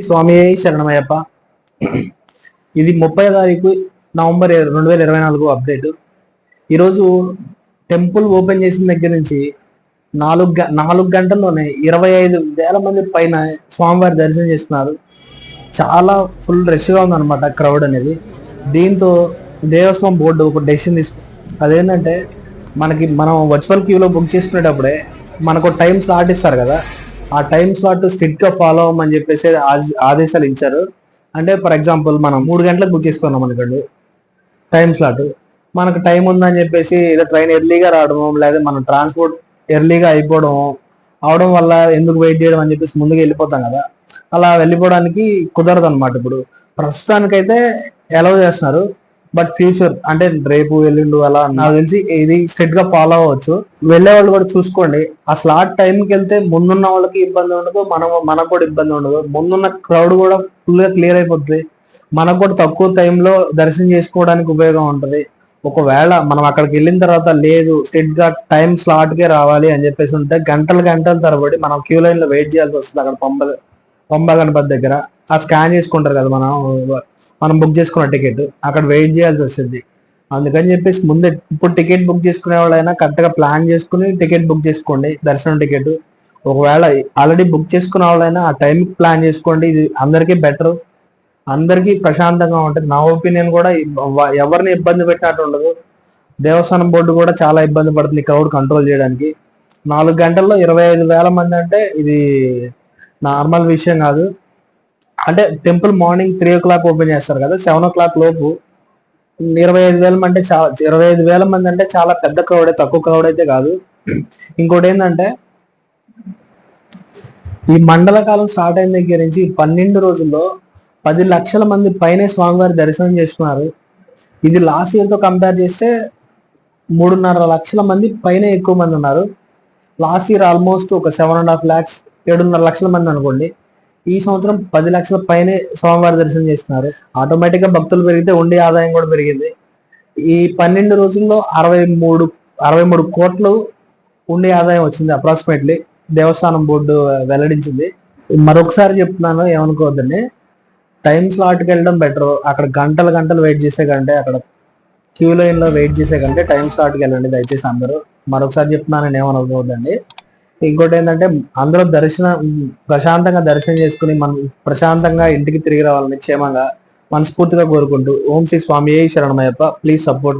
స్వామి శరణమయ్యప్ప. ఇది ముప్పై తారీఖు నవంబర్ రెండు వేల ఇరవై నాలుగు అప్డేట్. ఈరోజు టెంపుల్ ఓపెన్ చేసిన దగ్గర నుంచి నాలుగు గ- నాలుగు గంటల్లోనే ఇరవై ఐదు వేల మంది పైన స్వామివారి దర్శనం చేస్తున్నారు. చాలా ఫుల్ రష్గా ఉందన్నమాట క్రౌడ్ అనేది. దీంతో దేవస్వం బోర్డు ఒక డెసిషన్ తీసుకుంది అదేంటంటే మనకి మనం వర్చువల్ క్యూలో బుక్ చేసుకునేటప్పుడే మనకు టైం స్లాట్ ఇస్తారు కదా. ఆ టైం స్లాట్ స్ట్రిక్ట్గా ఫాలో అవ్వమని చెప్పేసి ఆదేశాలు ఇచ్చారు. అంటే ఫర్ ఎగ్జాంపుల్ మనం మూడు గంటలకు బుక్ చేసుకున్నాం అనుకోండి టైం స్లాట్. మనకు టైం ఉందని చెప్పేసి ఏదో ట్రైన్ ఎర్లీగా రావడము లేదా మనం ట్రాన్స్పోర్ట్ ఎర్లీగా అయిపోవడం అవడం వల్ల ఎందుకు వెయిట్ చేయడం అని చెప్పేసి ముందుకు వెళ్ళిపోతాం కదా. అలా వెళ్ళిపోవడానికి కుదరదు అనమాట ఇప్పుడు. ప్రస్తుతానికైతే అలౌ చేస్తున్నారు. బట్ ఫ్యూచర్ అంటే రేపు ఎల్లుండు అలా నాకు తెలిసి ఇది స్ట్రిక్ట్గా ఫాలో అవ్వచ్చు. వెళ్ళే వాళ్ళు కూడా చూసుకోండి. ఆ స్లాట్ టైంకి వెళ్తే ముందున్న వాళ్ళకి ఇబ్బంది ఉండదు మనం మనకు కూడా ఇబ్బంది ఉండదు. ముందున్న క్రౌడ్ కూడా ఫుల్గా క్లియర్ అయిపోతుంది మనకు కూడా తక్కువ టైంలో దర్శనం చేసుకోవడానికి ఉపయోగం ఉంటది. ఒకవేళ మనం అక్కడికి వెళ్ళిన తర్వాత లేదు స్ట్రిక్ట్గా టైం స్లాట్ కే రావాలి అని చెప్పేసి ఉంటే గంటలు గంటల తరబడి మనం క్యూ లైన్లో వెయిట్ చేయాల్సి వస్తుంది అక్కడ పంప పంబ గణపతి దగ్గర. ఆ స్కాన్ చేసుకుంటారు కదా మనం మనం బుక్ చేసుకున్న టికెట్ అక్కడ వెయిట్ చేయాల్సి వస్తుంది. అందుకని చెప్పేసి ముందే ఇప్పుడు టికెట్ బుక్ చేసుకునే వాళ్ళైనా కరెక్ట్గా ప్లాన్ చేసుకుని టికెట్ బుక్ చేసుకోండి దర్శనం టికెట్ ఒకవేళ ఆల్రెడీ బుక్ చేసుకున్న వాళ్ళైనా ఆ టైం ప్లాన్ చేసుకోండి. ఇది అందరికీ బెటర్ అందరికీ ప్రశాంతంగా ఉంటుంది. నా ఒపీనియన్ కూడా ఎవరిని ఇబ్బంది పెట్టినట్టు ఉండదు. దేవస్థానం బోర్డు కూడా చాలా ఇబ్బంది పడుతుంది క్రౌడ్ కంట్రోల్ చేయడానికి. నాలుగు గంటల్లో ఇరవై ఐదు వేల మంది అంటే ఇది నార్మల్ విషయం కాదు. అంటే temple morning three o'clock open చేస్తారు కదా సెవెన్ ఓ క్లాక్ లోపు. ఇరవై ఐదు వేల మంది అంటే చాలా ఇరవై ఐదు వేల మంది అంటే చాలా పెద్ద క్రౌడ్ తక్కువ క్రౌడ్ అయితే కాదు. ఇంకోటి ఏంటంటే ఈ మండల కాలం స్టార్ట్ అయిన దగ్గర నుంచి పన్నెండు రోజుల్లో పది లక్షల మంది పైనే స్వామివారి దర్శనం చేసుకున్నారు. ఇది లాస్ట్ ఇయర్తో కంపేర్ చేస్తే మూడున్నర లక్షల మంది పైన ఎక్కువ మంది ఉన్నారు. లాస్ట్ ఇయర్ ఆల్మోస్ట్ ఒక సెవెన్ అండ్ హాఫ్ ల్యాక్స్ ఏడున్నర లక్షల మంది అనుకోండి. ఈ సంవత్సరం పది లక్షల పైనే స్వామివారి దర్శనం చేస్తున్నారు. ఆటోమేటిక్గా భక్తులు పెరిగితే ఉండి ఆదాయం కూడా పెరిగింది. ఈ పన్నెండు రోజుల్లో అరవై మూడు అరవై మూడు కోట్లు ఉండి ఆదాయం వచ్చింది అప్రాక్సిమేట్లీ దేవస్థానం బోర్డు వెల్లడించింది. మరొకసారి చెప్తున్నాను ఏమనుకోవద్దండి. టైం స్లాట్కి వెళ్ళడం బెటర్ అక్కడ గంటలు గంటలు వెయిట్ చేసే కంటే అక్కడ క్యూ లైన్లో వెయిట్ చేసే కంటే టైం స్లాట్కి వెళ్ళండి దయచేసి అందరూ. మరొకసారి చెప్తున్నాను ఏమనుకోవద్దండి. ఇంకోటి ఏంటంటే అందరూ దర్శనం ప్రశాంతంగా దర్శనం చేసుకుని మనం ప్రశాంతంగా ఇంటికి తిరిగి రావాలని క్షేమంగా మనస్ఫూర్తిగా కోరుకుంటూ ఓం శ్రీ స్వామి శరణమయ్యప్ప. Please support